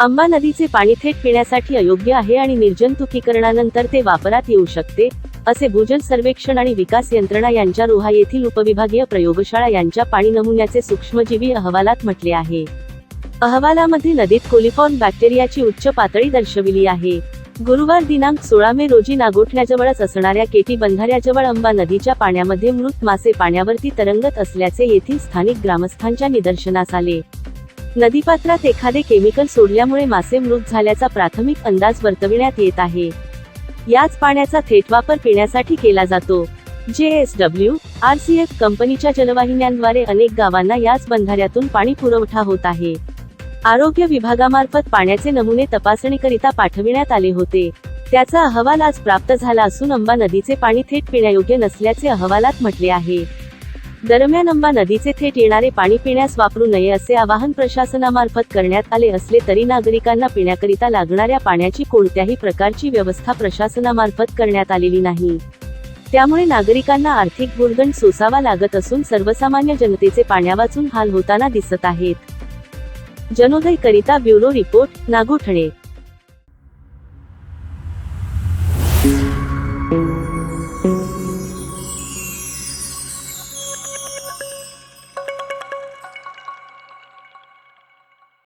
अंबा नदीचे पाणी थेट पिण्यासाठी अयोग्य आहे आणि निर्जंतुकीकरणानंतर ते वापरात येऊ शकते असे भूजल सर्वेक्षण आणि विकास यंत्रणा यांच्या रोहा येथील उपविभागीय प्रयोगशाळा यांच्या पाणी नमुन्याचे सूक्ष्मजीवी अहवालात म्हटले आहे. अहवालामध्ये नदीत कोलिफॉर्म बॅक्टेरियाची उच्च पातळी दर्शविली आहे. गुरुवार दिनांक सोळा मे रोजी नागोठण्याजवळच असणाऱ्या केटी बंधाऱ्याजवळ अंबा नदीच्या पाण्यामध्ये मृत मासे पाण्यावरती तरंगत असल्याचे येथील स्थानिक ग्रामस्थांच्या निदर्शनास आले. नदीपात्रात एखादे केमिकल सोडल्यामुळे मासे मृत झाल्याचा प्राथमिक अंदाज वर्तविण्यात येत आहे. याच पाण्याचा थेट वापर पिण्यासाठी केला जातो. J S W R C F कंपनीच्या जलवाहिन्यांद्वारे अनेक गावांना याच बंधाऱ्यातून पाणी पुरवठा होत आहे. आरोग्य विभागामार्फत पाण्याचे नमुने तपासणीकरिता पाठविण्यात आले होते. त्याचा अहवाल आज प्राप्त झाला असून अंबा नदीचे पाणी थेट पिण्यायोग्य नसल्याचे अहवालात म्हटले आहे. दरम्यान अंबा नदीचे थेट येणारे पाणी पिण्यास वापरू नये असे आवाहन प्रशासनामार्फत करण्यात आले असले तरी नागरिकांना पिण्याकरिता लागणाऱ्या पाण्याची कोणत्याही प्रकारची व्यवस्था प्रशासनामार्फत करण्यात आलेली नाही. त्यामुळे नागरिकांना आर्थिक गुणगण सोसावा लागत असून सर्वसामान्य जनतेचे पाण्यावाचून हाल होताना दिसत आहेत. जनोदय करिता ब्युरो रिपोर्ट नागोठणे.